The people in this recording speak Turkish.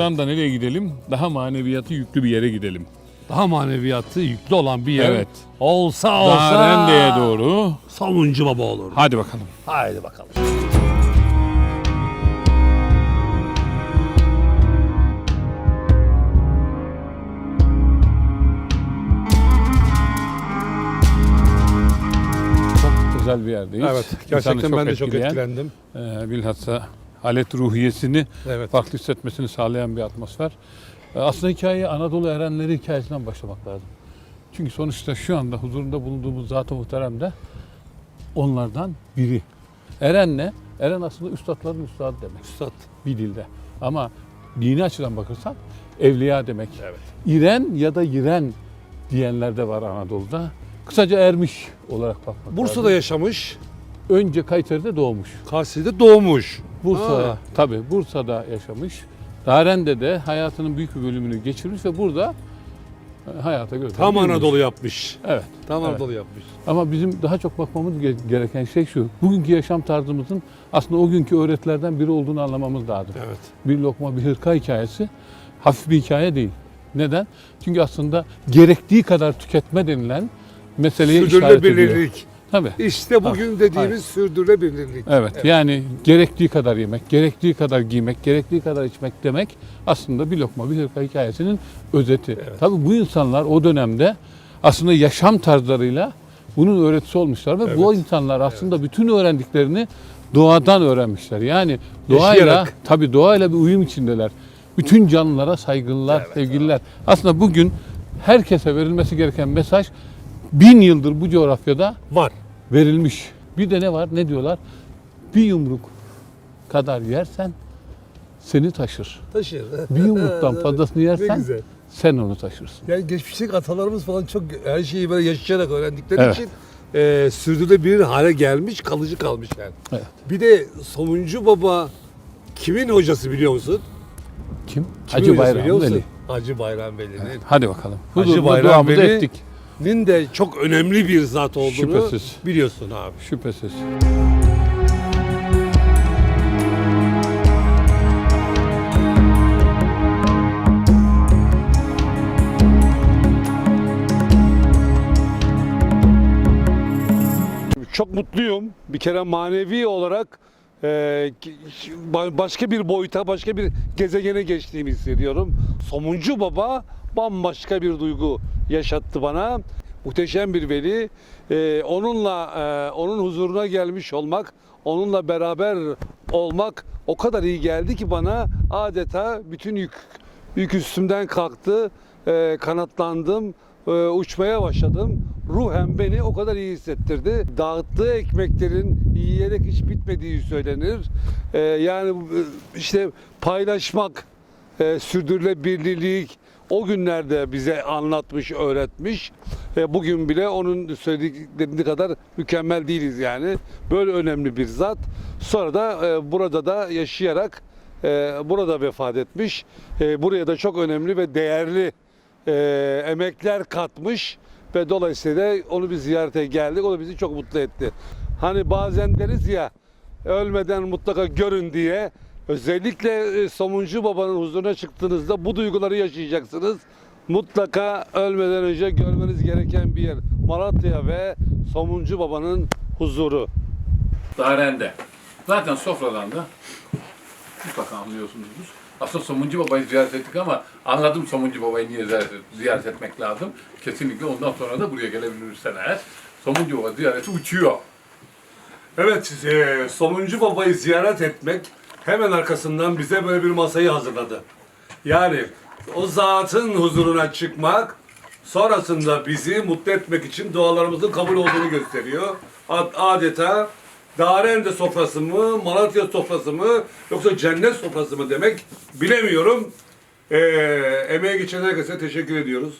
Buradan da nereye gidelim? Daha maneviyatı yüklü bir yere gidelim. Daha maneviyatı yüklü olan bir yer Evet. olsa olsa Darende'ye doğru. Sonuncu baba olur. Hadi bakalım. Haydi bakalım. Çok güzel bir yerdeyiz. Evet, İnsanı gerçekten ben de çok etkileyen, etkilendim. e, bilhassa alet ruhiyesini Evet. farklı hissetmesini sağlayan bir atmosfer. E, Aslında hikaye Anadolu erenleri hikayesinden başlamak lazım. Çünkü sonuçta şu anda huzurunda bulunduğumuz Zat-ı Muhterem de onlardan biri. Eren ne? Eren aslında üstadların üstadı demek Üstad. bir dilde. Ama dini açıdan bakırsan evliya demek. Evet. İren ya da yiren diyenler de var Anadolu'da. Kısaca ermiş olarak bakmak Bursa'da lazım. yaşamış, Önce Kayseri'de doğmuş. Kayseri'de doğmuş. Bursa, Ha. tabii Bursa'da yaşamış. Daren'de de hayatının büyük bir bölümünü geçirmiş ve burada e, hayata göre. Tam Anadolu yapmış. Evet. Tam Evet. Anadolu yapmış. Ama bizim daha çok bakmamız ge- gereken şey şu. Bugünkü yaşam tarzımızın aslında o günkü öğretilerden biri olduğunu anlamamız lazım. Evet. Bir lokma bir hırka hikayesi hafif bir hikaye değil. Neden? Çünkü aslında gerektiği kadar tüketme denilen meseleye işaret ediyor. Sürdürülebilirlik. Tabii. İşte bugün dediğimiz Hayır. sürdürülebilirlik. Evet, Evet. yani gerektiği kadar yemek, gerektiği kadar giymek, gerektiği kadar içmek demek aslında bir lokma bir hırka hikayesinin özeti. Evet. Tabii bu insanlar o dönemde aslında yaşam tarzlarıyla bunun öğretisi olmuşlar ve bu Evet. insanlar aslında bütün öğrendiklerini doğadan öğrenmişler. Yani doğayla Yaşayarak. tabii doğayla bir uyum içindeler. Bütün canlılara saygılılar, Evet, sevgililer. Aslında bugün herkese verilmesi gereken mesaj bin yıldır bu coğrafyada Var. Verilmiş. Bir de ne var? Ne diyorlar? Bir yumruk kadar yersen seni taşır. Taşır. Bir yumruktan fazlasını yersen sen onu taşırsın. Yani geçmişteki atalarımız falan çok her şeyi böyle yaşayarak öğrendikleri Evet. için e, sürdürülebilir hale gelmiş, kalıcı kalmış yani. Evet. Bir de Somuncu Baba kimin hocası biliyor musun? Kim? Kimin Hacı Bayram? Veli. Hacı Bayram Veli'nin. Hadi bakalım. Hacı Bayram Veli- ettik. Nin de çok önemli bir zat olduğunu Şüphesiz. biliyorsun abi. Şüphesiz. Çok mutluyum. Bir kere manevi olarak e, başka bir boyuta, başka bir gezegene geçtiğimi hissediyorum. Somuncu Baba bambaşka bir duygu yaşattı bana. Muhteşem bir veli. E, onunla, e, onun huzuruna gelmiş olmak, onunla beraber olmak o kadar iyi geldi ki bana adeta bütün yük, yük üstümden kalktı. E, kanatlandım e, uçmaya başladım. Ruhen beni o kadar iyi hissettirdi. Dağıttığı ekmeklerin yiyerek hiç bitmediği söylenir. E, yani işte paylaşmak, e, sürdürülebilirlik o günlerde bize anlatmış, öğretmiş. E, bugün bile onun söyledikleri kadar mükemmel değiliz yani. Böyle önemli bir zat. Sonra da e, burada da yaşayarak e, burada vefat etmiş. E, buraya da çok önemli ve değerli e, emekler katmış ve dolayısıyla onu bir ziyarete geldik. O da bizi çok mutlu etti. Hani bazen deriz ya ölmeden mutlaka görün diye. Özellikle e, Somuncu Baba'nın huzuruna çıktığınızda bu duyguları yaşayacaksınız. Mutlaka ölmeden önce görmeniz gereken bir yer. Malatya ve Somuncu Baba'nın huzuru. Daren'de. Zaten sofradan da mutlaka anlıyorsunuzdur. Aslında Somuncu Baba'yı ziyaret ettik ama anladım Somuncu Baba'yı niye ziyaret, ziyaret etmek lazım. Kesinlikle ondan sonra da buraya gelebilirsen eğer Somuncu Baba ziyareti uçuyor. Evet, e, Somuncu Baba'yı ziyaret etmek hemen arkasından bize böyle bir masayı hazırladı. Yani o zatın huzuruna çıkmak sonrasında bizi mutlu etmek için dualarımızın kabul olduğunu gösteriyor. Ad- Adeta Darende sofrası mı, Malatya sofrası mı yoksa cennet sofrası mı demek bilemiyorum. E, emeğe geçen herkese teşekkür ediyoruz.